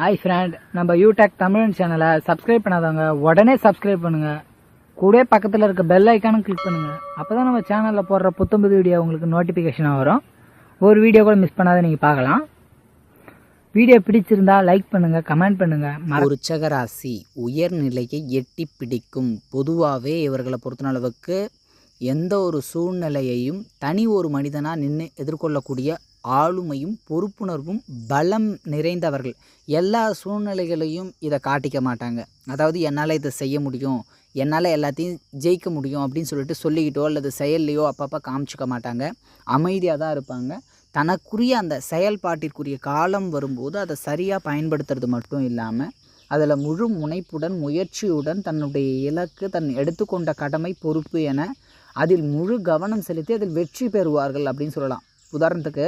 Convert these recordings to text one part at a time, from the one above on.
Hi friend நம்ம யூடெக் தமிழ் சேனலை subscribe பண்ணாதவங்க உடனே சப்ஸ்கிரைப் பண்ணுங்க. கூட பக்கத்தில் இருக்க பெல் ஐக்கானும் கிளிக் பண்ணுங்க. அப்பதான் நம்ம சேனலில் போடுற புத்தம்புது வீடியோ உங்களுக்கு நோட்டிஃபிகேஷனாக வரும். ஒரு வீடியோ கூட மிஸ் பண்ணாத நீங்கள் பார்க்கலாம். வீடியோ பிடிச்சிருந்தா லைக் பண்ணுங்க கமெண்ட் பண்ணுங்க. உச்சகராசி உயர்நிலையை எட்டி பிடிக்கும். பொதுவாகவே இவர்களை பொறுத்தளவுக்கு எந்த ஒரு சூழ்நிலையையும் தனி ஒரு மனிதனாக நின்று எதிர்கொள்ளக்கூடிய ஆளுமையும் பொறுப்புணர்வும் பலம் நிறைந்தவர்கள். எல்லா சூழ்நிலைகளையும் இதை காட்டிக்க மாட்டாங்க. அதாவது என்னால் இதை செய்ய முடியும் என்னால் எல்லாத்தையும் ஜெயிக்க முடியும் அப்படின்னு சொல்லிட்டு சொல்லிக்கிட்டோ அல்லது செயல்லையோ அப்பப்போ காமிச்சிக்க மாட்டாங்க. அமைதியாக தான் இருப்பாங்க. தனக்குரிய அந்த செயல்பாட்டிற்குரிய காலம் வரும்போது அதை சரியாக பயன்படுத்துறது மட்டும் இல்லாமல் அதில் முழு முனைப்புடன் முயற்சியுடன் தன்னுடைய இலக்கு தன் எடுத்துக்கொண்ட கடமை பொறுப்பு என அதில் முழு கவனம் செலுத்தி அதில் வெற்றி பெறுவார்கள் அப்படின்னு சொல்லலாம். உதாரணத்துக்கு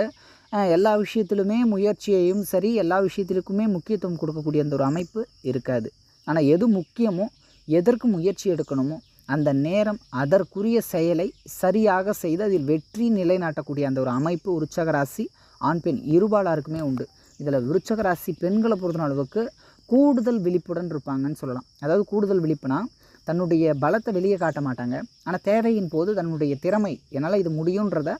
எல்லா விஷயத்திலுமே முயற்சியையும் சரி எல்லா விஷயத்திலுக்குமே முக்கியத்துவம் கொடுக்கக்கூடிய அந்த ஒரு அமைப்பு இருக்காது. ஆனால் எது முக்கியமோ எதற்கு முயற்சி எடுக்கணுமோ அந்த நேரம் அதற்குரிய செயலை சரியாக செய்து அதில் வெற்றி நிலைநாட்டக்கூடிய அந்த ஒரு அமைப்பு விருச்சக ராசி ஆண் பெண் இருபாலாருக்குமே உண்டு. இதில் விருச்சக ராசி பெண்களை பொறுத்த அளவுக்கு கூடுதல் விழிப்புடன் இருப்பாங்கன்னு சொல்லலாம். அதாவது கூடுதல் விழிப்புனா தன்னுடைய பலத்தை வெளியே காட்ட மாட்டாங்க. ஆனால் தேவையின் போது தன்னுடைய திறமை என்னால் இது முடியுன்றத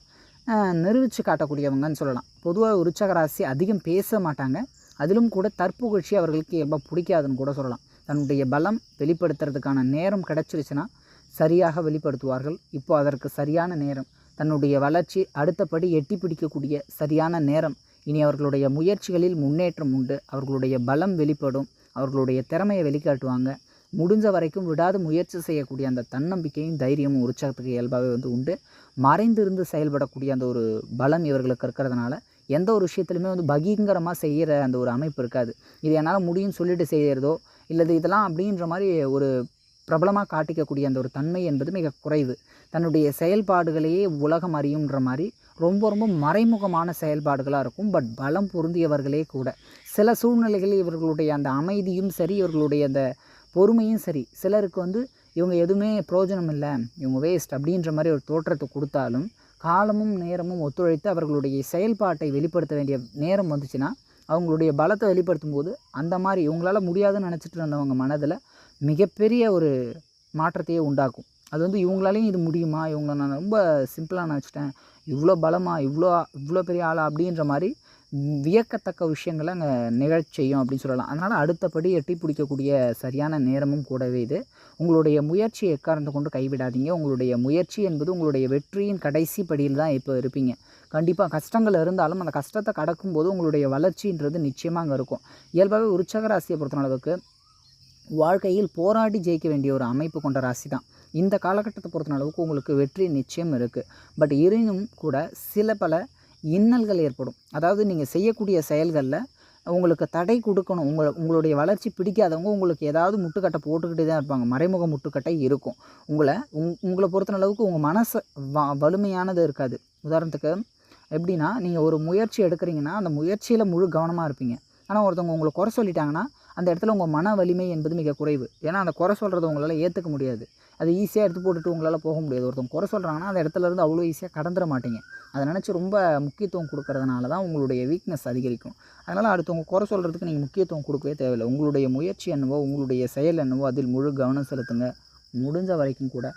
நிரூபித்து காட்டக்கூடியவங்கன்னு சொல்லலாம். பொதுவாக விருச்சக ராசி அதிகம் பேச மாட்டாங்க. அதிலும் கூட தற்புகழ்ச்சி அவர்களுக்கு இயல்பாக பிடிக்காதுன்னு கூட சொல்லலாம். தன்னுடைய பலம் வெளிப்படுத்துறதுக்கான நேரம் கிடச்சிருச்சுன்னா சரியாக வெளிப்படுத்துவார்கள். இப்போ அதற்கு சரியான நேரம். தன்னுடைய வளர்ச்சி அடுத்தபடி எட்டி பிடிக்கக்கூடிய சரியான நேரம். இனி அவர்களுடைய முயற்சிகளில் முன்னேற்றம் உண்டு. அவர்களுடைய பலம் வெளிப்படும். அவர்களுடைய திறமையை வெளிக்காட்டுவாங்க. முடிஞ்ச வரைக்கும் விடாது முயற்சி செய்யக்கூடிய அந்த தன்னம்பிக்கையும் தைரியமும் உற்சாகத்துக்கு இயல்பாகவே வந்து உண்டு. மறைந்திருந்து செயல்படக்கூடிய அந்த ஒரு பலம் இவர்களுக்கு இருக்கிறதுனால எந்த ஒரு விஷயத்துலையுமே வந்து பகீங்கரமாக செய்கிற அந்த ஒரு அமைப்பு இருக்காது. இது என்னால் முடியும்னு சொல்லிட்டு செய்கிறதோ இல்லது இதெல்லாம் அப்படின்ற மாதிரி ஒரு பிரபலமாக காட்டிக்கக்கூடிய அந்த ஒரு தன்மை என்பது மிக குறைவு. தன்னுடைய செயல்பாடுகளையே உலகம் அறியுன்ற மாதிரி ரொம்ப ரொம்ப மறைமுகமான செயல்பாடுகளாக இருக்கும். பட் பலம் பொருந்தியவர்களே கூட. சில சூழ்நிலைகளில் இவர்களுடைய அந்த அமைதியும் சரி இவர்களுடைய அந்த பொறுமையும் சரி. சிலருக்கு வந்து இவங்க எதுவுமே பிரயோஜனம் இல்லை இவங்க வேஸ்ட் அப்படின்ற மாதிரி ஒரு தோற்றத்தை கொடுத்தாலும் காலமும் நேரமும் ஒத்துழைத்து அவர்களுடைய செயல்பாட்டை வெளிப்படுத்த வேண்டிய நேரம் வந்துச்சுன்னா அவங்களுடைய பலத்தை வெளிப்படுத்தும் போது அந்த மாதிரி இவங்களால் முடியாதுன்னு நினச்சிட்டு இருந்தவங்க மனதில் மிகப்பெரிய ஒரு மாற்றத்தையே உண்டாக்கும். அது வந்து இவங்களாலையும் இது முடியுமா? இவங்கள நான் ரொம்ப சிம்பிளாக நினச்சிட்டேன் இவ்வளோ பலமாக இவ்வளோ இவ்வளோ பெரிய ஆளா? அப்படின்ற மாதிரி வியக்கத்தக்க விஷயங்களை அங்கே நிகழச் செய்யும் அப்படின்னு சொல்லலாம். அதனால் அடுத்தபடி எட்டி பிடிக்கக்கூடிய சரியான நேரமும் கூடவே இது. உங்களுடைய முயற்சியை எக்காரணத்தை கொண்டு கைவிடாதீங்க. உங்களுடைய முயற்சி என்பது உங்களுடைய வெற்றியின் கடைசி படியில் தான் இப்போ இருப்பீங்க. கண்டிப்பாக கஷ்டங்கள் இருந்தாலும் அந்த கஷ்டத்தை கடக்கும்போது உங்களுடைய வளர்ச்சின்றது நிச்சயமாக அங்கே இருக்கும். இயல்பாகவே உற்சக ராசியை பொறுத்த அளவுக்கு வாழ்க்கையில் போராடி ஜெயிக்க வேண்டிய ஒரு அமைப்பு கொண்ட ராசி தான். இந்த காலகட்டத்தை பொறுத்த அளவுக்கு உங்களுக்கு வெற்றி நிச்சயம் இருக்குது பட் இருந்தும் கூட சில பல இன்னல்கள் ஏற்படும். அதாவது நீங்கள் செய்யக்கூடிய செயல்களில் உங்களுக்கு தடை கொடுக்கணும். உங்களை உங்களுடைய வளர்ச்சி பிடிக்காதவங்க உங்களுக்கு ஏதாவது முட்டுக்கட்டை போட்டுக்கிட்டே தான் இருப்பாங்க. மறைமுக முட்டுக்கட்டை இருக்கும். உங்களை உங் உங்களை பொறுத்தன அளவுக்கு உங்கள் மனசு வ வலிமையானது இருக்காது. உதாரணத்துக்கு எப்படின்னா நீங்கள் ஒரு முயற்சி எடுக்கிறீங்கன்னா அந்த முயற்சியில் முழு கவனமாக இருப்பீங்க. ஆனால் ஒருத்தவங்க உங்களை குறை சொல்லிட்டாங்கன்னா அந்த இடத்துல உங்கள் மன வலிமை என்பது மிக குறைவு. ஏன்னா அந்த குறை சொல்கிறத உங்களால் ஏற்றுக்க முடியாது. அது ஈஸியாக எடுத்து போட்டுட்டு உங்களால் போக முடியாது. ஒருத்தவங்க குறை சொல்கிறாங்கன்னா அந்த இடத்துல இருந்து அவ்வளோ ஈஸியாக கடந்துட மாட்டீங்க. அதை நினச்சி ரொம்ப முக்கியத்துவம் கொடுக்கறதுனால தான் உங்களுடைய வீக்னஸ் அதிகரிக்கும். அதனால் அடுத்தவங்க குறை சொல்கிறதுக்கு நீங்கள் முக்கியத்துவம் கொடுக்கவே தேவையில்லை. உங்களுடைய முயற்சி என்னவோ உங்களுடைய செயல் என்னவோ அதில் முழு கவனம் செலுத்துங்க. முடிஞ்ச வரைக்கும் கூட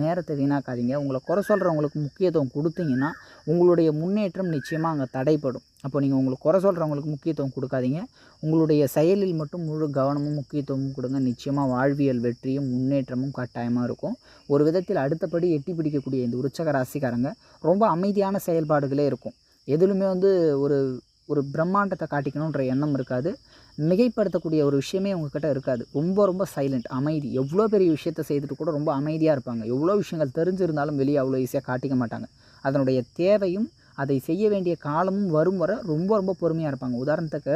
நேரத்தை வீணாக்காதீங்க. உங்களை குறை சொல்கிறவங்களுக்கு முக்கியத்துவம் கொடுத்தீங்கன்னா உங்களுடைய முன்னேற்றம் நிச்சயமாக அங்கே தடைப்படும் அப்போ நீங்கள் உங்களுக்கு குறை சொல்கிறவங்களுக்கு முக்கியத்துவம் கொடுக்காதீங்க. உங்களுடைய செயலில் மட்டும் முழு கவனமும் முக்கியத்துவமும் கொடுங்க. நிச்சயமாக வாழ்வியல் வெற்றியும் முன்னேற்றமும் கட்டாயமாக இருக்கும். ஒரு விதத்தில் அடுத்தபடி எட்டி பிடிக்கக்கூடிய இந்த உற்சக ராசிக்காரங்க ரொம்ப அமைதியான செயல்பாடுகளே இருக்கும். எதிலுமே வந்து ஒரு ஒரு பிரம்மாண்டத்தை காட்டிக்கணுன்ற எண்ணம் இருக்காது. மிகைப்படுத்தக்கூடிய ஒரு விஷயமே உங்ககிட்ட இருக்காது. ரொம்ப ரொம்ப சைலண்ட் அமைதி. எவ்வளோ பெரிய விஷயத்தை செய்துட்டு கூட ரொம்ப அமைதியாக இருப்பாங்க. எவ்வளோ விஷயங்கள் தெரிஞ்சிருந்தாலும் வெளியே அவ்வளோ ஈஸியாக காட்டிக்க மாட்டாங்க. அதனுடைய தேவையும் அதை செய்ய வேண்டிய காலமும் வரும் வர ரொம்ப ரொம்ப பொறுமையாக இருப்பாங்க. உதாரணத்துக்கு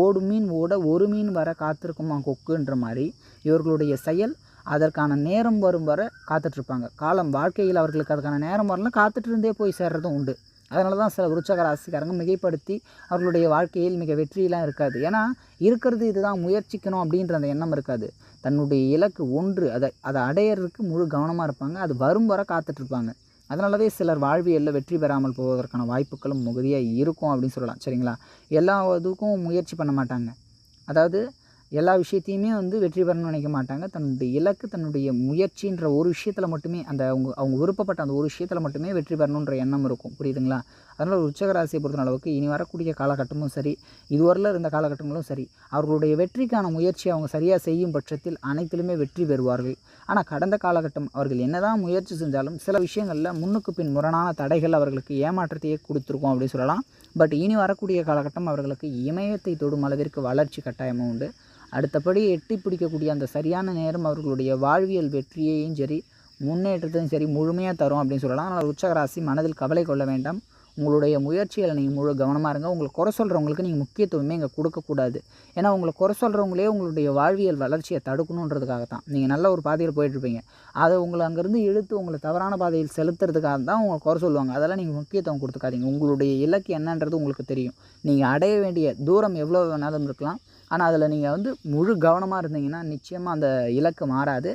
ஓடு மீன் ஓட ஒரு மீன் வர காத்திருக்குமா கொக்குன்ற மாதிரி இவர்களுடைய செயல் அதற்கான நேரம் வரும் வர காத்துட்ருப்பாங்க காலம் வாழ்க்கையில் அவர்களுக்கு அதுக்கான நேரம் வரலாம் காத்துட்டு இருந்தே போய் சேர்றதும் உண்டு. அதனால தான் சில விருச்சக ராசிக்காரங்க மிகைப்படுத்தி அவர்களுடைய வாழ்க்கையில் மிக வெற்றியெல்லாம் இருக்காது. ஏன்னா இருக்கிறது இதுதான் முயற்சிக்கணும் அப்படின்ற அந்த எண்ணம் இருக்காது. தன்னுடைய இலக்கு ஒன்று அதை அதை அடையிறதுக்கு முழு கவனமாக இருப்பாங்க. அது வரும் வர காத்துட்ருப்பாங்க. அதனாலவே சிலர் வாழ்வியலில் வெற்றி பெறாமல் போவதற்கான வாய்ப்புகளும் மிகுதியாக இருக்கும் அப்படின்னு சொல்லலாம். சரிங்களா? எல்லா இதுக்கும் முயற்சி பண்ண மாட்டாங்க. அதாவது எல்லா விஷயத்தையுமே வந்து வெற்றி பெறணும்னு நினைக்க மாட்டாங்க. தன்னுடைய இலக்கு தன்னுடைய முயற்சின்ற ஒரு விஷயத்தில் மட்டுமே அந்த அவங்க அவங்க விருப்பப்பட்ட அந்த ஒரு விஷயத்தில் மட்டுமே வெற்றி பெறணுன்ற எண்ணம் இருக்கும். புரியுதுங்களா? அதனால் உச்சகராசியை பொறுத்த அளவுக்கு இனி வரக்கூடிய காலகட்டமும் சரி இதுவரையில் இருந்த காலகட்டங்களும் சரி அவர்களுடைய வெற்றிக்கான முயற்சியை அவங்க சரியாக செய்யும் பட்சத்தில் அனைத்திலுமே வெற்றி பெறுவார்கள். ஆனால் கடந்த காலகட்டம் அவர்கள் என்னதான் முயற்சி செஞ்சாலும் சில விஷயங்களில் முன்னுக்கு பின் முரணான தடைகள் அவர்களுக்கு ஏமாற்றத்தையே கொடுத்துருக்கோம் அப்படின்னு சொல்லலாம். பட் இனி வரக்கூடிய காலகட்டம் அவர்களுக்கு இமயத்தை தொடும் அளவிற்கு வளர்ச்சி கட்டாயமும் உண்டு. அடுத்தபடி எட்டி பிடிக்கக்கூடிய அந்த சரியான நேரம் அவர்களுடைய வாழ்வியல் வெற்றியையும் சரி முன்னேற்றத்தையும் சரி முழுமையாக தரும் அப்படின்னு சொல்லலாம். அதனால் உச்சகராசி மனதில் கவலை கொள்ள வேண்டாம். உங்களுடைய முயற்சியில் நீங்கள் முழு கவனமாக இருங்க. உங்களை குறை சொல்கிறவங்களுக்கு நீங்கள் முக்கியத்துவமே இங்கே கொடுக்கக்கூடாது ஏன்னா உங்களை குறை சொல்கிறவங்களே உங்களுடைய வாழ்வியல் வளர்ச்சியை தடுக்கணுன்றதுக்காக தான். நீங்கள் நல்ல ஒரு பாதையில் போயிட்டுருப்பீங்க அதை உங்களை அங்கேருந்து இழுத்து உங்களை தவறான பாதையில் செலுத்துறதுக்காக தான் உங்களை குறை சொல்லுவாங்க. அதெல்லாம் நீங்கள் முக்கியத்துவம் கொடுத்துக்காதீங்க. உங்களுடைய இலக்கு என்னன்றது உங்களுக்கு தெரியும். நீங்கள் அடைய வேண்டிய தூரம் எவ்வளோ வேணாலும் இருக்கலாம். ஆனால் அதில் நீங்கள் வந்து முழு கவனமாக இருந்தீங்கன்னா நிச்சயமாக அந்த இலக்கு மாறாது.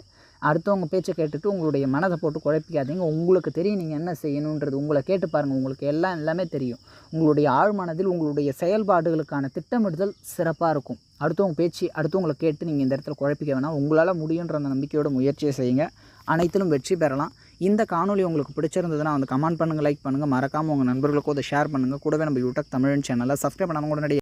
அடுத்தவங்க பேச்சை கேட்டுட்டு உங்களுடைய மனதை போட்டு குழப்பிக்காதீங்க. உங்களுக்கு தெரியும் நீங்கள் என்ன செய்யணுன்றது. உங்களை கேட்டு பாருங்கள் உங்களுக்கு எல்லாம் எல்லாமே தெரியும். உங்களுடைய ஆழ்மனதில் உங்களுடைய செயல்பாடுகளுக்கான திட்டமிடுதல் சிறப்பாக இருக்கும். அடுத்தவங்க பேச்சு அடுத்தவங்களை கேட்டு நீங்கள் இந்த இடத்துல குழப்பிக்க வேணாம். உங்களால் முடியுன்ற அந்த நம்பிக்கையோட முயற்சியை செய்யுங்க. அனைத்திலும் வெற்றி பெறலாம். இந்த காணொலி உங்களுக்கு பிடிச்சிருந்ததுன்னா வந்து கமெண்ட் பண்ணுங்கள் லைக் பண்ணுங்கள் மறக்காமல் உங்கள் நண்பர்களுக்கும் அதை ஷேர் பண்ணுங்கள் கூடவே நம்ம யூடியூப் தமிழ் சேனலை சப்ஸ்கிரைப் பண்ணாமல் உடனடி